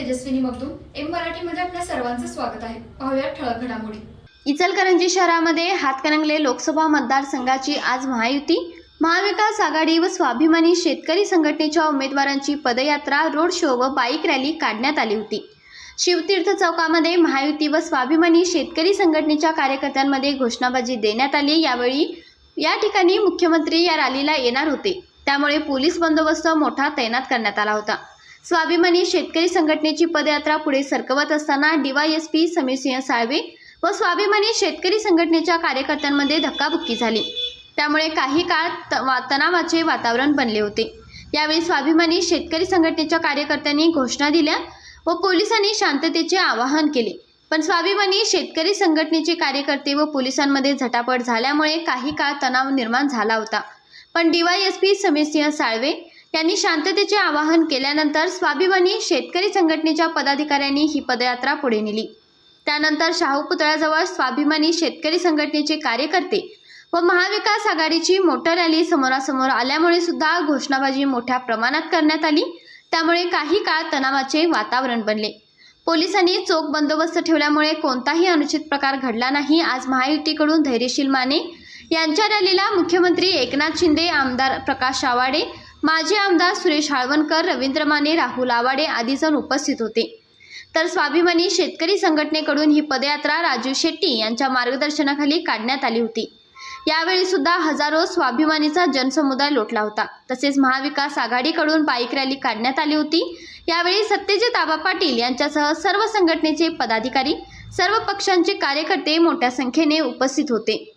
Tejaswini Magdum M मराठीमध्ये आपल्या सर्वांचं स्वागत आहे. पाहूया ठळक घडामोडी. इचलकरंजी शहरामध्ये हातकणंगले लोकसभा मतदारसंघाची आज महायुती. महाविकास आघाडी व स्वाभिमानी शेतकरी संघटनेच्या उमेदवारांची पदयात्रा रोड शो व बाईक रॅली काढण्यात आली होती. शिवतीर्थ चौकामध्ये महायुती व स्वाभिमानी शेतकरी संघटनेच्या कार्यकर्त्यांमध्ये घोषणाबाजी देण्यात आली. यावेळी या ठिकाणी मुख्यमंत्री या रॅलीला येणार होते. त्यामुळे पोलीस बंदोबस्त मोठा तैनात करण्यात आला होता. स्वाभिमानी शेतकरी संघटनेची पदयात्रा पुढे सरकवत असताना डीवायएसपी समीरसिंह साळवे व स्वाभिमानी शेतकरी संघटनेच्या कार्यकर्त्यांमध्ये धक्काबुक्की झाली. त्यामुळे काही काळ त- वा- तणावाचे वातावरण बनले होते. यावेळी स्वाभिमानी शेतकरी संघटनेच्या कार्यकर्त्यांनी घोषणा दिल्या व पोलिसांनी शांततेचे आवाहन केले. पण स्वाभिमानी शेतकरी संघटनेचे कार्यकर्ते व पोलिसांमध्ये झटापट झाल्यामुळे काही काळ तणाव निर्माण झाला होता. पण डीवायएसपी समीरसिंह साळवे यांनी शांततेचे आवाहन केल्यानंतर स्वाभिमानी शेतकरी संघटनेच्या पदाधिकाऱ्यांनी ही पदयात्रा पुढे नेली. त्यानंतर शाहू पुतळ्याजवळ स्वाभिमानी शेतकरी संघटनेचे कार्यकर्ते व महाविकास आघाडीची मोटर रॅली समोरासमोर आल्यामुळे सुद्धा घोषणाबाजी मोठ्या प्रमाणात करण्यात आली. त्यामुळे काही काळ तणावाचे वातावरण बनले. पोलिसांनी चोख बंदोबस्त ठेवल्यामुळे कोणताही अनुचित प्रकार घडला नाही आज महायुतीकडून धैर्यशील माने यांच्या रॅलीला मुख्यमंत्री एकनाथ शिंदे आमदार प्रकाश आवाडे माजी आमदार सुरेश हाळवणकर रवींद्र माने राहुल आवाडे आदी जण उपस्थित होते. तर स्वाभिमानी शेतकरी संघटनेकडून ही पदयात्रा राजू शेट्टी यांच्या मार्गदर्शनाखाली काढण्यात आली होती. यावेळी सुद्धा हजारो स्वाभिमानीचा जनसमुदाय लोटला होता. तसेच महाविकास आघाडीकडून बाईक रॅली काढण्यात आली होती. यावेळी सत्यजित आबा पाटील यांच्यासह सर्व संघटनेचे पदाधिकारी सर्व पक्षांचे कार्यकर्ते मोठ्या संख्येने उपस्थित होते.